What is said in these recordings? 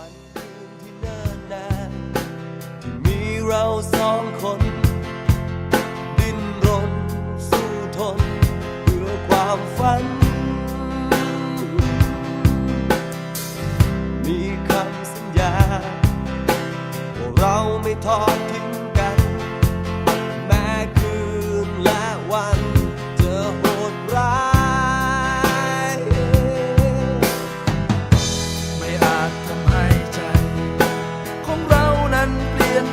วันคืที่เนิ่นนานที่มีเราสองคน ดิ้นรนสู้ทนเพื่อความฝัน มีคำสัญญาว่าเราไม่ทอดทิ้ง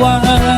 晚安